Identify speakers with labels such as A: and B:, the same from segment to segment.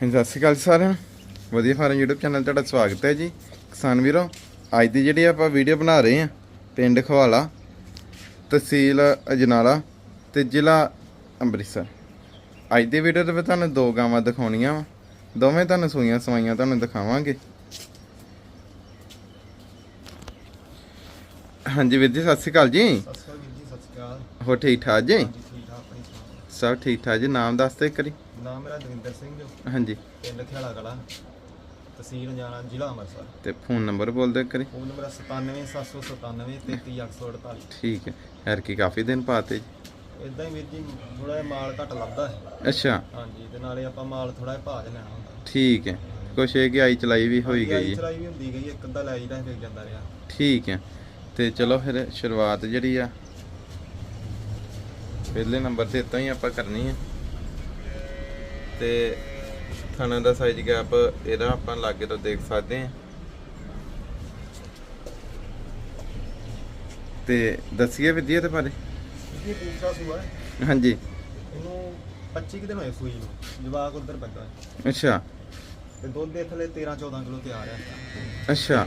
A: ਸਤਿ ਸ਼੍ਰੀ ਅਕਾਲ ਸਾਰਿਆਂ ਨੂੰ। ਵਧੀਆ ਫਾਰਮ YouTube ਚੈਨਲ ਤੁਹਾਡਾ ਸਵਾਗਤ ਹੈ ਜੀ। ਕਿਸਾਨ ਵੀਰੋ ਅੱਜ ਦੀ ਜਿਹੜੀ ਆਪਾਂ ਵੀਡੀਓ ਬਣਾ ਰਹੇ ਹਾਂ ਪਿੰਡ ਖਵਾਲਾ ਤਹਿਸੀਲ ਅਜਨਾਲਾ ਤੇ ਜ਼ਿਲ੍ਹਾ ਅੰਮ੍ਰਿਤਸਰ। ਅੱਜ ਦੀ ਵੀਡੀਓ ਦੇ ਵਿੱਚ ਤੁਹਾਨੂੰ ਦੋ ਗਾਵਾਂ ਦਿਖਾਉਣੀਆਂ ਵਾ। ਦੋਵੇਂ ਤੁਹਾਨੂੰ ਸੂਈਆਂ ਸਵਾਈਆਂ ਤੁਹਾਨੂੰ ਦਿਖਾਵਾਂਗੇ। ਹਾਂਜੀ ਵੀਰ ਜੀ ਸਤਿ ਸ਼੍ਰੀ ਅਕਾਲ ਜੀ।
B: ਸਤਿ ਸ਼੍ਰੀ ਅਕਾਲ ਜੀ ਸਤਿ ਸ਼੍ਰੀ ਅਕਾਲ।
A: ਹੋ ਠੀਕ ਠਾਕ ਜੀ? ਸਭ ਠੀਕ ਠਾਕ ਜੀ ਨਾਮ ਦੱਸ ਦਿਓ ਇੱਕ ਵਾਰੀ।
B: ਨਾਮ ਮੇਰਾ ਦਵਿੰਦਰ ਸਿੰਘ ਜੋ
A: ਹਾਂਜੀ।
B: ਪਿੰਡ ਖਿਆਲਾ ਕਲਾ ਤਹਿਸੀਲ ਜਾਣਾ ਜ਼ਿਲ੍ਹਾ ਅੰਮ੍ਰਿਤਸਰ।
A: ਤੇ ਫੋਨ ਨੰਬਰ ਬੋਲ ਦਿਓ ਇੱਕ ਵਾਰੀ।
B: ਫੋਨ ਨੰਬਰ 97797 33848
A: ਠੀਕ ਹੈ। ਯਾਰ ਕੀ ਕਾਫੀ ਦਿਨ ਪਾਤੇ
B: ਇਦਾਂ ਹੀ ਵੀਰ ਜੀ ਥੋੜਾ ਜਿਹਾ ਮਾਲ ਘੱਟ ਲੱਭਦਾ ਹੈ।
A: ਅੱਛਾ।
B: ਹਾਂਜੀ ਤੇ ਨਾਲੇ ਆਪਾਂ ਮਾਲ ਥੋੜਾ ਜਿਹਾ 'ਚ ਲੈਣਾ ਹੁੰਦਾ।
A: ਠੀਕ ਹੈ। ਕੁਛ ਇਹ ਕਿ ਆਈ ਚਲਾਈ ਵੀ ਹੋਈ
B: ਆਈ
A: ਗਈ ਹੈ।
B: ਚਲਾਈ ਵੀ ਹੁੰਦੀ ਗਈ ਇੱਕ ਅੱਧਾ ਲੈ ਜੀਦਾ ਫਿਰ ਜਾਂਦਾ ਰਿਹਾ।
A: ਠੀਕ ਹੈ। ਤੇ ਚਲੋ ਫਿਰ ਸ਼ੁਰੂਆਤ ਜਿਹੜੀ ਆ ਪਹਿਲੇ ਨੰਬਰ ਤੇ ਇਤਾਂ ਹੀ ਆਪਾਂ ਕਰਨੀ ਹੈ। ਤੇ ਥਣਾ ਦਾ ਸਾਈਜ਼ ਗੈਪ ਇਹਦਾ ਆਪਾਂ ਲਾਗੇ ਤੋਂ ਦੇਖ ਸਕਦੇ ਹਾਂ। ਤੇ ਦੱਸੀਏ ਵਿਦਿਆ ਤੇ ਬਾਰੇ।
B: ਇਹ ਦੂਸਰਾ ਸੂਆ ਹੈ।
A: ਹਾਂਜੀ।
B: ਇਹਨੂੰ 25 ਕੁ ਦਿਨ ਹੋਏ ਸੂਈ ਨੂੰ ਜਵਾਕ ਉਧਰ ਹੈ।
A: ਅੱਛਾ।
B: ਤੇ ਦੁੱਧ ਦੇ ਥੱਲੇ 13 14 ਕਿਲੋ ਤਿਆਰ ਹੈ।
A: ਅੱਛਾ।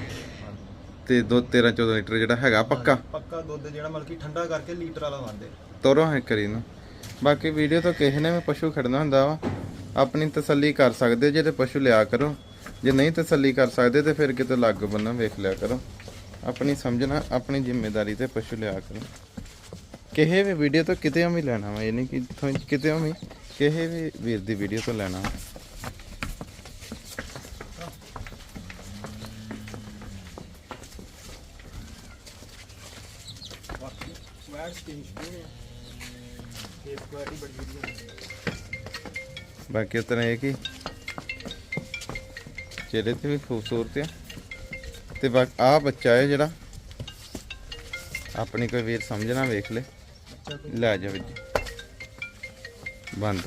A: ਤੇ ਦੋ 13 14 ਲੀਟਰ ਜਿਹੜਾ ਹੈਗਾ ਪੱਕਾ?
B: ਪੱਕਾ ਦੁੱਧ ਜਿਹੜਾ ਮਤਲਬ ਕਿ ਠੰਡਾ ਕਰਕੇ ਲੀਟਰ ਵਾਲਾ ਵੰਦੇ
A: ਤੋਰੋ ਹੈ ਕਰੀ ਨੂੰ ਬਾਕੀ ਵੀਡੀਓ ਤੋਂ ਕਿਸੇ ਨੇ ਵੀ ਪਸ਼ੂ ਖੜਨਾ ਹੁੰਦਾ ਵਾ ਆਪਣੀ ਤਸੱਲੀ ਕਰ ਸਕਦੇ ਜੇ ਤੇ ਪਸ਼ੂ ਲਿਆ ਕਰੋ। ਜੇ ਨਹੀਂ ਤਸੱਲੀ ਕਰ ਸਕਦੇ ਤੇ ਫਿਰ ਕਿਤੇ ਲੱਗ ਬੰਨਾ, ਵੇਖ ਲਿਆ ਕਰੋ। ਆਪਣੀ ਸਮਝਣਾ ਆਪਣੀ ਜ਼ਿੰਮੇਵਾਰੀ ਤੇ ਪਸ਼ੂ ਲਿਆ ਕਰੋ। ਕਿਸੇ ਵੀ ਵੀਡੀਓ ਤੋਂ ਕਿਤੇ ਵੀ ਲੈਣਾ ਵਾ, ਯਾਨੀ ਕਿ ਇੱਥੋਂ ਕਿਤੇ ਵੀ ਕਿਸੇ ਵੀ ਵੀਰ ਦੀ ਵੀਡੀਓ ਤੋਂ ਲੈਣਾ ਵਾ।
B: ਬਾਕੀ ਸਵੈਟ ਸਟਿੰਗ ਸ਼ੂ ਹੈ ਇਹ ਕੁਆਲਿਟੀ ਬੜੀ ਵਧੀਆ ਹੈ
A: ਬਾਕੀ ਉਤਨਾ ਇਹ ਕਿ ਚਿਹਰੇ ਤੇ ਵੀ ਖੂਬਸੂਰਤ ਆ। ਤੇ ਬਾਕੀ ਆ ਬੱਚਾ ਹੈ ਜਿਹੜਾ, ਆਪਣੀ ਕੋਈ ਵੀਰ ਸਮਝਣਾ ਵੇਖ ਲੈ। ਲੈ ਜਾ। ਵਿੱਚ ਬੰਦ।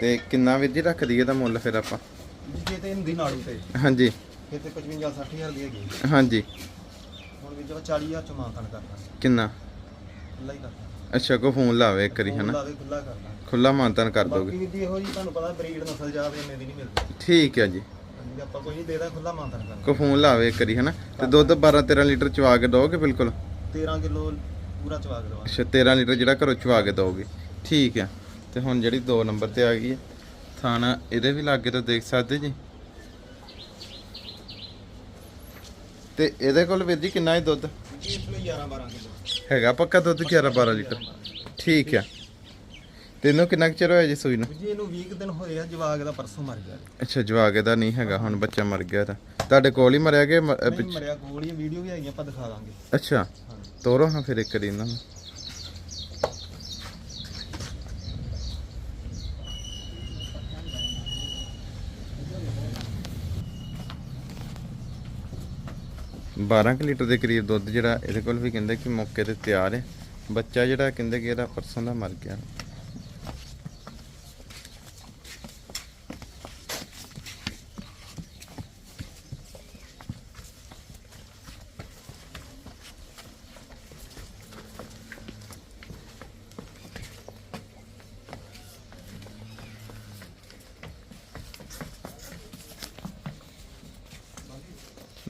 A: ਤੇ ਕਿੰਨਾ ਵੀਰ ਜੀ ਰੱਖਦੀ ਇਹਦਾ ਮੁੱਲ ਫਿਰ ਆਪਾਂ?
B: ਜੀ ਜੇ ਤੇ ਹੁੰਦੀ ਨਾੜੂ ਤੇ।
A: ਹਾਂਜੀ।
B: ਇਹ ਤੇ 55 60000 ਦੀ ਹੈਗੀ।
A: ਹਾਂਜੀ।
B: ਹੁਣ ਵੀ ਚਲੋ 40000 ਚ ਮਾਨਤਨ ਕਰਦਾ।
A: ਕਿੰਨਾ?
B: ਖੁੱਲਾ ਹੀ ਕਰਦਾ।
A: ਅੱਛਾ ਕੋ ਫੋਨ ਲਾਵੇ ਇੱਕ ਵਾਰੀ ਹਨਾ?
B: ਲਾਵੇ ਖੁੱਲਾ ਕਰਦਾ।
A: ਖੁੱਲਾ ਮਾਨਤਨ ਕਰ
B: ਬਾਕੀ
A: ਦੋਗੇ
B: ਵੀ ਦੀ ਇਹੋ ਜੀ ਤੁਹਾਨੂੰ ਪਤਾ ਬਰੀਡ ਨਸਲ ਜਾਵੇ ਇੰਨੇ ਦੀ ਨਹੀਂ ਮਿਲਦੀ।
A: ਠੀਕ ਹੈ ਜੀ।
B: ਆਪਾਂ ਕੋਈ ਨਹੀਂ ਦੇਦਾ ਖੁੱਲਾ ਮਾਨਤਨ ਕਰਦਾ
A: ਕੋ ਫੋਨ ਲਾਵੇ ਇੱਕ ਵਾਰੀ ਹਨਾ? ਤੇ ਦੁੱਧ 12 13 ਲੀਟਰ ਚਵਾ ਕੇ ਦੋਗੇ ਬਿਲਕੁਲ?
B: 13 ਕਿਲੋ ਪੂਰਾ ਚਵਾ ਕੇ ਦਵਾ
A: ਅੱਛਾ 13 ਲੀਟਰ ਜਿਹੜਾ ਘਰੋਂ ਚਵਾ ਕੇ ਦੋਗੇ ਠੀਕ ਹੈ ਤੇ ਹੁਣ ਜਿਹੜੀ 2 ਨੰਬਰ ਤੇ ਆ ਗਈ ਹੈ। ਥਾਣਾ ਇਹਦੇ ਵੀ ਲਾਗੇ ਤੋਂ ਦੇਖ ਸਕਦੇ ਜੀ। ਤੇ ਇਹਦੇ ਕੋਲ ਵੀਰ ਜੀ ਕਿੰਨਾ ਹੈ ਦੁੱਧ?
B: ਜੀ ਇਸ ਲਈ 11 12 ਕਿਲੋ
A: ਹੈਗਾ ਪੱਕਾ ਦੁੱਧ 11 12 ਲੀਟਰ। ਠੀਕ ਹੈ ਤੈਨੂੰ ਕਿੰਨਾ ਕੁ ਚਿਰ ਹੋਇਆ ਜੀ ਸੂਈ ਨੂੰ?
B: ਜੀ ਇਹਨੂੰ 20 ਕੁ ਦਿਨ ਹੋਏ ਆ ਜਵਾਗ ਦਾ ਪਰਸੋਂ ਮਰ ਗਿਆ।
A: ਅੱਛਾ ਜਵਾਕ ਇਹਦਾ ਨਹੀਂ ਹੈਗਾ ਹੁਣ ਬੱਚਾ ਮਰ ਗਿਆ ਤਾਂ। ਤੁਹਾਡੇ ਕੋਲ ਹੀ ਮਰਿਆ ਕਿ
B: ਮਰਿਆ ਕੋਲ ਹੀ ਵੀਡੀਓ ਵੀ ਹੈਗੀਆਂ ਆਪਾਂ ਦਿਖਾ ਦਾਂਗੇ।
A: ਅੱਛਾ ਤੋਰੋ ਹਾਂ ਫਿਰ ਇੱਕ ਵਾਰੀ ਇਹਨਾਂ ਨੂੰ। ਬਾਰਾਂ ਕੁ ਲੀਟਰ ਦੇ ਕਰੀਬ ਦੁੱਧ ਜਿਹੜਾ ਇਹਦੇ ਕੋਲ ਵੀ ਕਹਿੰਦੇ ਕਿ ਮੌਕੇ ਤੇ ਤਿਆਰ ਹੈ। ਬੱਚਾ ਜਿਹੜਾ ਕਹਿੰਦੇ ਕਿ ਇਹਦਾ ਪਰਸੋਂ ਦਾ ਮਰ ਗਿਆ।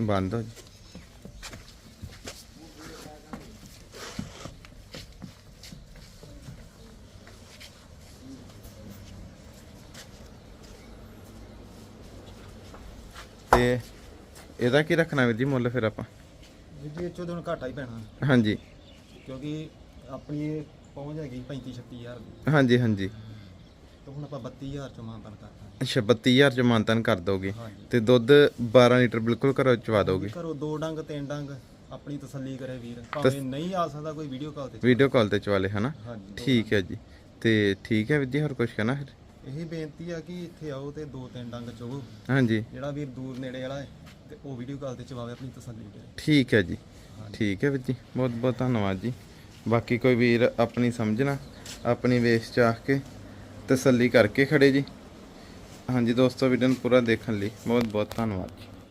A: ਬੰਦ ਹੋ ਜੀ। ਤੇ ਇਹਦਾ ਕੀ ਰੱਖਣਾ ਵੀਰ ਜੀ ਮੁੱਲ ਫਿਰ ਆਪਾਂ?
B: ਜੀ ਜੀ ਇਹ ਚੋਂ ਤਾਂ ਹੁਣ ਘਾਟਾ ਹੀ ਪੈਣਾ।
A: ਹਾਂਜੀ।
B: ਕਿਉਂਕਿ ਆਪਣੀ ਪਹੁੰਚ ਹੈਗੀ 35 36000 ਦੀ।
A: ਹਾਂਜੀ ਹਾਂਜੀ।
B: ਤੇ ਹੁਣ ਆਪਾਂ 32000 ਚੋਂ ਮਾਨਤਨ ਕਰਦਾ
A: ਅੱਛਾ 32000 ਚ ਮਾਨਤਨ ਕਰ ਦੋਗੇ।
B: ਹਾਂਜੀ।
A: ਤੇ ਦੁੱਧ 12 ਲੀਟਰ ਬਿਲਕੁਲ ਘਰੋਂ ਚਵਾ ਦੋਗੇ।
B: ਘਰੋਂ ਦੋ ਡੰਗ ਤਿੰਨ ਡੰਗ ਆਪਣੀ ਤਸੱਲੀ ਕਰੇ ਵੀਰ। ਭਾਵੇਂ ਨਹੀਂ ਆ ਸਕਦਾ ਕੋਈ ਵੀਡੀਓ ਕਾਲ ਤੇ
A: ਵੀਡੀਓ ਕਾਲ ਤੇ ਚਵਾ ਲੇ ਹਨਾ?
B: ਹਾਂਜੀ
A: ਠੀਕ ਹੈ ਜੀ। ਤੇ ਠੀਕ ਹੈ ਵੀਰ ਜੀ ਹੋਰ ਕੁਝ ਕਹਿਣਾ ਫਿਰ?
B: ਇਹੀ ਬੇਨਤੀ ਆ ਕਿ ਇੱਥੇ ਆਓ ਤੇ ਦੋ ਤਿੰਨ ਡੰਗ ਚੋਗੋ
A: ਹਾਂਜੀ।
B: ਜਿਹੜਾ ਵੀਰ ਦੂਰ ਨੇੜੇ ਵਾਲਾ ਹੈ ਤੇ ਉਹ ਵੀਡੀਓ ਕਾਲ ਤੇ ਚਵਾਵੇ ਆਪਣੀ ਤਸੱਲੀ ਕਰੇ।
A: ਠੀਕ ਹੈ ਜੀ। ਠੀਕ ਹੈ ਵੀਰ ਜੀ। ਬਹੁਤ ਬਹੁਤ ਧੰਨਵਾਦ ਜੀ। ਬਾਕੀ ਕੋਈ ਵੀਰ ਆਪਣੀ ਸਮਝਣਾ ਆਪਣੀ ਵੇਸ ਚ ਆ ਕੇ ਤਸੱਲੀ ਕਰਕੇ ਖੜੇ ਜੀ। ਹਾਂਜੀ ਦੋਸਤੋ ਵੀਡੀਓ ਨੂੰ ਪੂਰਾ ਦੇਖਣ ਲਈ ਬਹੁਤ ਬਹੁਤ ਧੰਨਵਾਦ ਜੀ।